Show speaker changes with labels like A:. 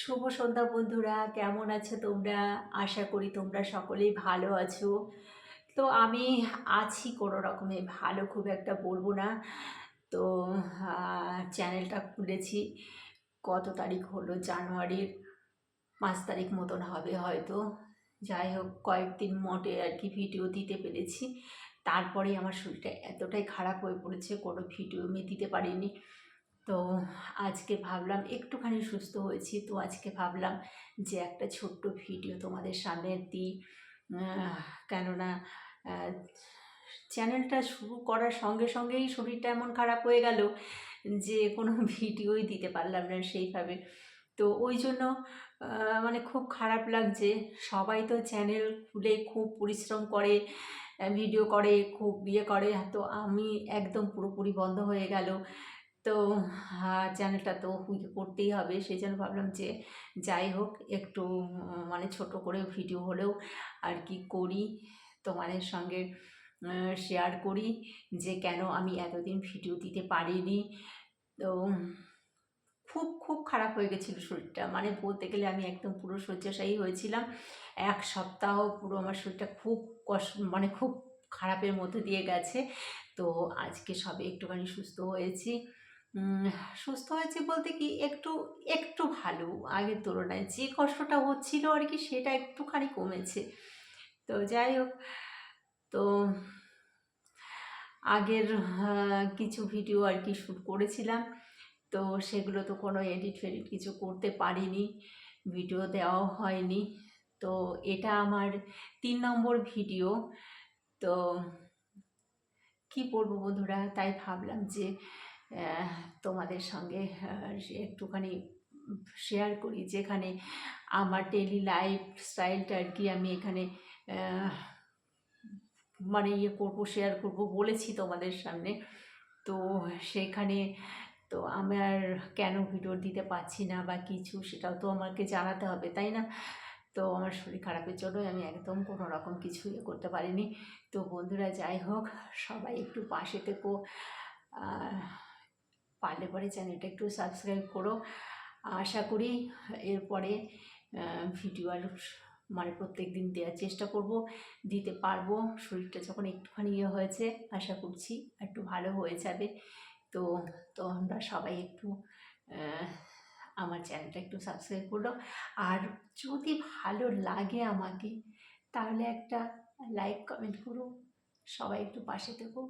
A: শুভ সন্ধ্যা বন্ধুরা, কেমন আছো তোমরা? আশা করি তোমরা সকলেই ভালো আছো। তো আমি আছি কোনো রকমে, ভালো খুব একটা বলব না। তো চ্যানেলটা খুলেছি। কত তারিখ হলো? জানুয়ারির পাঁচ তারিখ মতন হবে হয়তো। যাই হোক, কয়েকদিন মোটে আর কি ভিডিও দিতে পেরেছি। তারপরে আমার শরীরটা এতটাই খারাপ হয়ে পড়েছে, কোনো ভিডিও আমি দিতে পারিনি। তো আজকে ভাবলাম একটুখানি সুস্থ হয়েছি। তো আজকে ভাবলাম যে একটা ছোট্ট ভিডিও তোমাদের সামনে দিই। কেননা চ্যানেলটা শুরু করার সঙ্গে সঙ্গেই শরীরটা এমন খারাপ হয়ে গেল যে কোনো ভিডিওই দিতে পারলাম না সেইভাবে। তো ওই জন্য মানে খুব খারাপ লাগছে। সবাই তো চ্যানেল খুলে খুব পরিশ্রম করে, ভিডিও করে, খুব ইয়ে করে। তো আমি একদম পুরোপুরি বন্ধ হয়ে গেল। তো চ্যানেলটা তো করতেই হবে। সেই জন্য ভাবলাম যে যাই হোক, একটু মানে ছোট করে ভিডিও হলেও আর কি করি। তোমাদের সঙ্গে শেয়ার করি যে কেন আমি এতদিন ভিডিও দিতে পারিনি। তো, খুব খুব খারাপ হয়ে গেছিল শরীরটা। মানে বলতে গেলে আমি একদম পুরো শয্যাশায়ী হয়েছিলাম। এক সপ্তাহ পুরো আমার শরীরটা খুব কষ্ট মানে খুব খারাপের মধ্যে দিয়ে গেছে। তো আজকে সবে একটুখানি সুস্থ হয়েছি। সুস্থ হয়েছে বলতে কি একটু একটু ভালো আগের তুলনায়। যে কষ্টটা হচ্ছিল আর কি সেটা একটুখানি কমেছে। তো যাই হোক, তো আগের কিছু ভিডিও আর কি শ্যুট করেছিলাম। তো সেগুলো তো কোনো এডিট ফেডিট কিছু করতে পারিনি, ভিডিও দেওয়াও হয়নি। তো এটা আমার তিন নম্বর ভিডিও। তো কি বলব বন্ধুরা, তাই ভাবলাম যে তোমাদের সঙ্গে একটুখানি শেয়ার করি যেখানে আমার ডেলি লাইফ স্টাইলটা আর কি আমি এখানে মানে ইয়ে করব শেয়ার করব বলেছি তোমাদের সামনে। তো সেখানে, তো আমার কেন ভিডিও দিতে পারছি না বা কিছু সেটাও তো আমাকে জানাতে হবে, তাই না? তো আমার শরীর খারাপের জন্য আমি একদম কোনো রকম কিছু ইয়ে করতে পারিনি। তো বন্ধুরা যাই হোক, সবাই একটু পাশে থেকো। আর পারলে পরে চ্যানেলটা একটু সাবস্ক্রাইব করো। আশা করি এরপরে ভিডিও আর মানে প্রত্যেক দিন দেওয়ার চেষ্টা করব। দিতে পারব, শরীরটা যখন একটুখানি ইয়ে হয়েছে, আশা করছি একটু ভালো হয়ে যাবে। তো তো আমরা সবাই একটু আমার চ্যানেলটা একটু সাবস্ক্রাইব করো। আর যদি ভালো লাগে আমাকে, তাহলে একটা লাইক কমেন্ট করো। সবাই একটু পাশে থেকো।